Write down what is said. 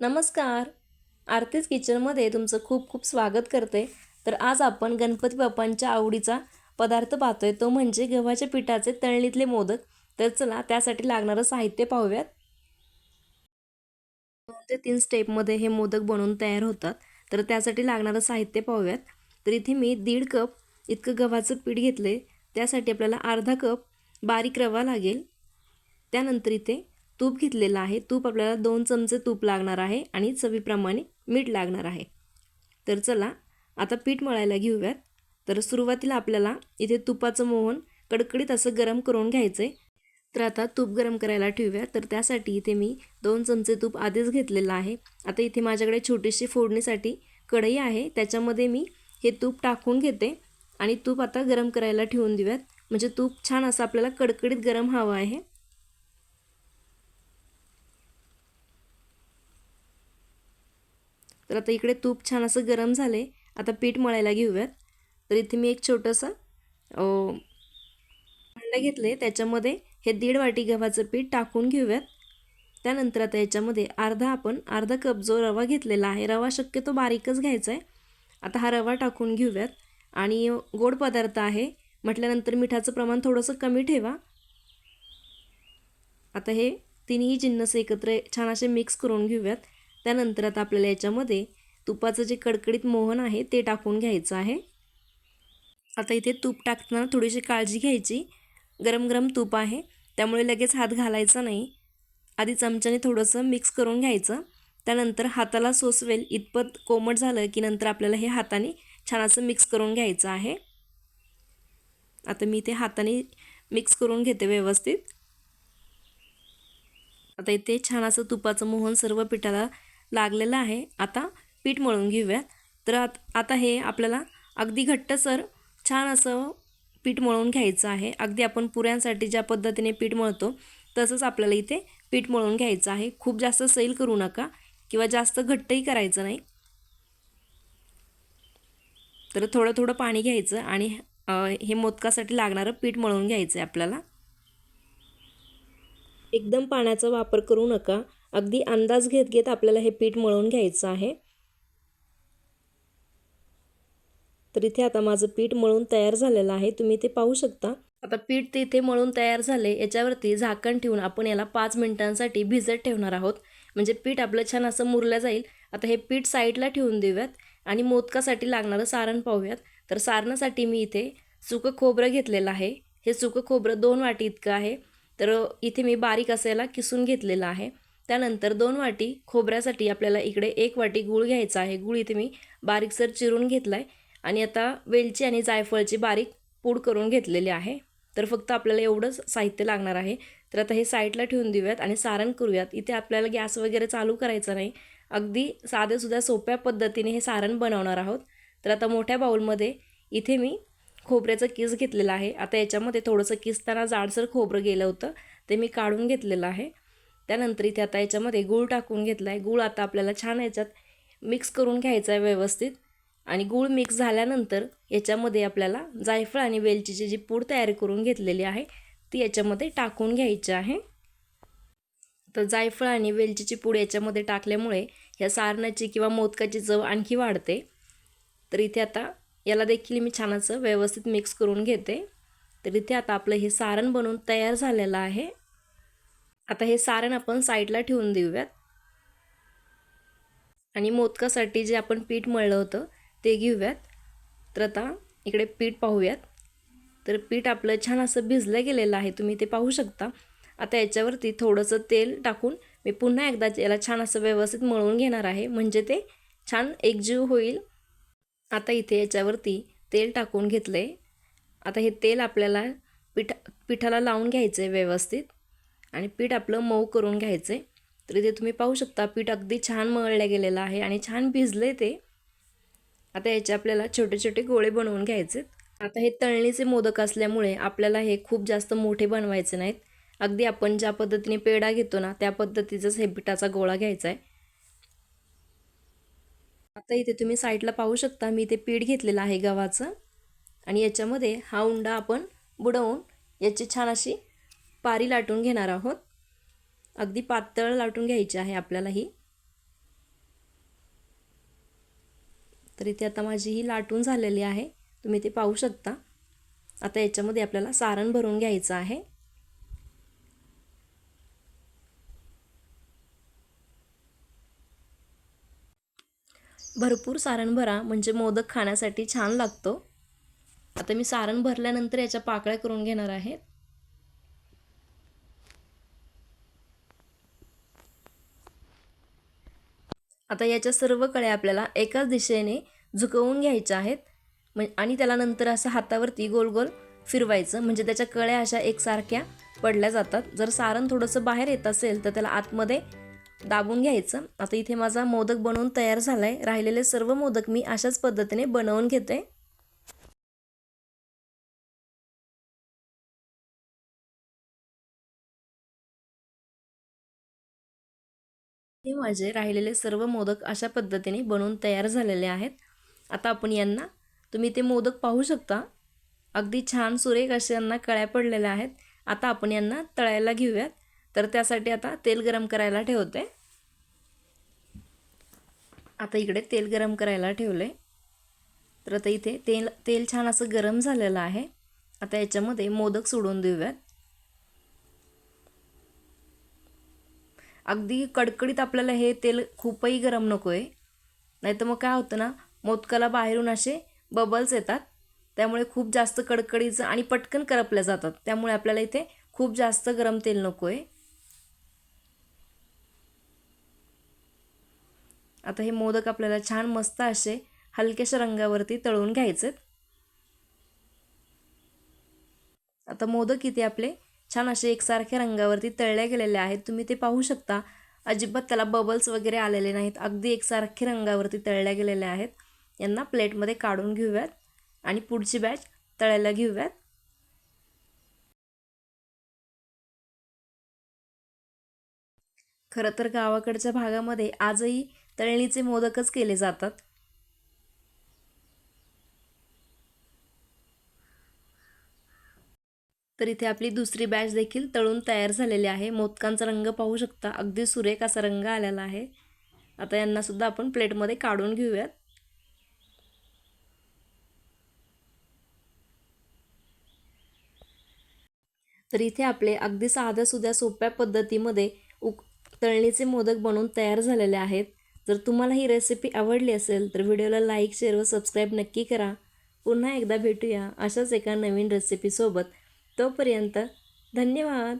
नमस्कार. आरतीच किचनमध्ये तुमचं खूप खूप स्वागत करते. तर आज आपण गणपती बाप्पांच्या आवडीचा पदार्थ पाहतोय. तो म्हणजे गव्हाच्या पिठाचे तळणीतले मोदक. तर चला त्यासाठी लागणारं साहित्य पाहूयात. दोन ते तीन स्टेपमध्ये हे मोदक बनवून तयार होतात. तर त्यासाठी लागणारं साहित्य पाहूयात. तर इथे मी दीड कप इतकं गव्हाचं पीठ घेतले त्यासाठी आपल्याला अर्धा कप बारीक रवा लागेल. त्यानंतर इथे तूप घेतलेलं आहे. तूप आपल्याला दोन चमचे तूप लागणार आहे आणि चवीप्रमाणे मीठ लागणार आहे. तर चला आता पीठ मळायला घेऊयात. तर सुरुवातीला आपल्याला इथे तुपाचं मोहन कडकडीत असं गरम करून घ्यायचं आहे तर आता तूप गरम करायला ठेवूया. तर त्यासाठी इथे मी दोन चमचे तूप आधीच घेतलेलं आहे. आता इथे माझ्याकडे छोटीशी फोडणीसाठी कढई आहे. त्याच्यामध्ये मी हे तूप टाकून घेते आणि तूप आता गरम करायला ठेवून देऊयात. म्हणजे तूप छान असं आपल्याला कडकडीत गरम हवं आहे. तर आता इकडे तूप छान असं गरम झाले. आता पीठ मळायला घेऊयात. तर इथे मी एक छोटंसं भांडं घेतले. त्याच्यामध्ये हे दीड वाटी गव्हाचं पीठ टाकून घेऊयात. त्यानंतर आता याच्यामध्ये अर्धा आपण अर्धा कप जो रवा घेतलेला आहे रवा शक्यतो बारीकच घ्यायचा आहे आता हा रवा टाकून घेऊयात. आणि गोड पदार्थ आहे. म्हटल्यानंतर मिठाचं प्रमाण थोडंसं कमी ठेवा. आता हे तिन्ही जिन्नस एकत्र छान असे मिक्स करून घेऊयात. त्यानंतर आता आपल्याला याच्यामध्ये तुपाचं जे कडकडीत मोहन आहे ते टाकून घ्यायचं आहे. आता इथे तूप टाकताना थोडीशी काळजी घ्यायची. गरम गरम तूप आहे. त्यामुळे लगेच हात घालायचा नाही. आधी चमच्याने थोडंसं मिक्स करून घ्यायचं. त्यानंतर हाताला सोसवेल. इतपत कोमट झालं की नंतर आपल्याला हे हाताने छान असं मिक्स करून घ्यायचं आहे. आता मी इथे हाताने मिक्स करून घेते व्यवस्थित. आता इथे छान असं तुपाचं मोहन सर्व पिठाला लागलेलं आहे. आता पीठ मळून घेऊयात. तर आत आता हे आपल्याला अगदी घट्टसर छान असं पीठ मळून घ्यायचं आहे. अगदी आपण पुऱ्यांसाठी ज्या पद्धतीने पीठ मळतो तसंच आपल्याला इथे पीठ मळून घ्यायचं आहे. खूप जास्त सैल करू नका किंवा जास्त घट्टही करायचं नाही. तर थोडं थोडं पाणी घ्यायचं आणि हे मोदकासाठी लागणारं पीठ मळून घ्यायचं आहे आपल्याला. एकदम पाण्याचा वापर करू नका. अगदी अंदाज घेत घेत आपल्याला हे पीठ मळून घ्यायचं आहे. तर इथे आता माझं पीठ मळून तयार झालेलं आहे. तुम्ही ते पाहू शकता. आता पीठ ते इथे मळून तयार झाले. याच्यावरती झाकण ठेवून आपण याला पाच मिनिटांसाठी भिजत ठेवणार आहोत. म्हणजे पीठ आपलं छान असं मुरलं जाईल. आता हे पीठ साईडला ठेवून देऊयात आणि मोदकासाठी लागणारं सारण पाहूयात. तर सारणासाठी मी इथे सुकं खोबरं घेतलेलं आहे. हे सुकं खोबरं दोन वाटी इतकं आहे. तर इथे मी बारीक असायला किसून घेतलेलं आहे. त्यानंतर दोन वाटी खोबऱ्यासाठी आपल्याला इकडे एक वाटी गूळ घ्यायचा आहे. गूळ इथे मी बारीकसर चिरून घेतला आहे आणि आता वेलची आणि जायफळची बारीक पूड करून घेतलेली आहे. तर फक्त आपल्याला एवढंच साहित्य लागणार आहे. तर आता हे साईडला ठेवून देऊयात आणि सारण करूयात. इथे आपल्याला गॅस वगैरे चालू करायचं नाही. अगदी साधेसुद्धा सोप्या पद्धतीने हे सारण बनवणार आहोत. तर आता मोठ्या बाऊलमध्ये इथे मी खोबऱ्याचं किस घेतलेलं आहे. आता याच्यामध्ये थोडंसं किसताना जाडसर खोबरं गेलं होतं. ते मी काढून घेतलेलं आहे. त्यानंतर इथे आता याच्यामध्ये गूळ टाकून घेतला आहे गूळ आता आपल्याला छान याच्यात मिक्स करून घ्यायचा आहे व्यवस्थित. आणि गूळ मिक्स झाल्यानंतर याच्यामध्ये आपल्याला जायफळ आणि वेलचीची जी पूड तयार करून घेतलेली आहे ती याच्यामध्ये टाकून घ्यायची आहे. तर जायफळ आणि वेलचीची पूड याच्यामध्ये टाकल्यामुळे ह्या सारणाची किंवा मोदकाची चव आणखी वाढते. तर इथे आता याला देखील मी छान असं व्यवस्थित मिक्स करून घेते. तर इथे आता आपलं हे सारण बनवून तयार झालेलं आहे. आता हे सारण आपण साईडला ठेवून देऊयात. आणि मोदकासाठी जे आपण पीठ मळलं होतं ते घेऊयात. तर आता इकडे पीठ पाहूयात. तर पीठ आपलं छान असं भिजलं गेलेलं आहे तुम्ही ते पाहू शकता. आता याच्यावरती थोडंसं तेल टाकून मी पुन्हा एकदा याला छान असं व्यवस्थित मळून घेणार आहे. म्हणजे ते छान एकजीव होईल. आता इथे याच्यावरती तेल टाकून घेतलं आहे आता हे तेल आपल्याला पिठा पिठाला लावून घ्यायचं आहे व्यवस्थित. आणि पीठ आपलं मऊ करून घ्यायचं आहे तर इथे तुम्ही पाहू शकता पीठ अगदी छान मळलं गेलेलं आहे आणि छान भिजले ते. आता याचे आपल्याला छोटे छोटे गोळे बनवून घ्यायचे आता हे तळणीचे मोदक असल्यामुळे आपल्याला हे खूप जास्त मोठे बनवायचे नाहीत. अगदी आपण ज्या पद्धतीने पेढा घेतो ना त्या पद्धतीचाच हे पिठाचा गोळा घ्यायचा आहे आता इथे तुम्ही साईडला पाहू शकता मी इथे पीठ घेतलेलं आहे गव्हाचं. आणि याच्यामध्ये हा उंडा आपण बुडवून याची छान अशी पारी लाटून घेणार आहोत. अगदी पातळ लाटून घ्यायची आहे आपल्याला ही. तर इथे आता माझी ही लाटून झालेली आहे. तुम्ही ते पाहू शकता. आता याच्यामध्ये आपल्याला सारण भरून घ्यायचं आहे. भरपूर सारण भरा म्हणजे मोदक खाण्यासाठी छान लागतो. आता मी सारण भरल्यानंतर याच्या पाकळ्या करून घेणार आहेत आता याच्या सर्व कळ्या आपल्याला एकाच दिशेने झुकवून घ्यायच्या आहेत. म्हण आणि त्याला नंतर असं हातावरती गोल गोल फिरवायचं. म्हणजे त्याच्या कळ्या अशा एकसारख्या पडल्या जातात. जर सारण थोडंसं बाहेर येत असेल तर त्याला आतमध्ये दाबून घ्यायचं. आता इथे माझा मोदक बनवून तयार झाला आहे राहिलेले सर्व मोदक मी अशाच पद्धतीने बनवून घेते. हे माझे राहिलेले सर्व मोदक अशा पद्धतीने बनवून तयार झालेले आहेत. आता आपण यांना तुम्ही ते मोदक पाहू शकता. अगदी छान सुरेख असे यांना कळ्या पडलेल्या आहेत. आता आपण यांना तळायला घेऊयात. तर त्यासाठी आता तेल गरम करायला ठेवते. आता इकडे तेल गरम करायला ठेवले. तर आता इथे तेल तेल छान असं गरम झालेलं आहे. आता याच्यामध्ये मोदक सोडून देऊयात. अगदी कडकडीत आपल्याला हे तेल खूपही गरम नको आहे नाही तर मग काय होतं ना मोदकाला बाहेरून असे बबल्स येतात. त्यामुळे खूप जास्त कडकडीचं आणि पटकन करपल्या जातात. त्यामुळे आपल्याला इथे खूप जास्त गरम तेल नको आहे आता हे मोदक आपल्याला छान मस्त असे हलक्याशा रंगावरती तळून घ्यायचेत. आता मोदक इथे आपले छान असे एकसारख्या रंगावरती तळल्या गेलेले आहेत. तुम्ही ते पाहू शकता. अजिबात त्याला बबल्स वगैरे आलेले नाहीत. अगदी एकसारखे रंगावरती तळल्या गेलेल्या आहेत. यांना प्लेटमध्ये काढून घेऊयात आणि पुढची बॅच तळायला घेऊयात. खरं तर गावाकडच्या भागामध्ये आजही तळणीचे मोदकच केले जातात. तर इथे आपली दुसरी बॅच देखील तळून तयार झालेली आहे. मोदकांचा रंग पाहू शकता. अगदी सुरेख असा रंग आलेला आहे. आता यांनासुद्धा आपण प्लेटमध्ये काढून घेऊयात. तर इथे आपले अगदी साध्या सुध्या सोप्या पद्धतीमध्ये उक तळणीचे मोदक बनवून तयार झालेले आहेत. जर तुम्हाला ही रेसिपी आवडली असेल तर व्हिडिओला लाईक शेअर व सबस्क्राईब नक्की करा. पुन्हा एकदा भेटूया अशाच एका नवीन रेसिपीसोबत तोपर्यंत धन्यवाद.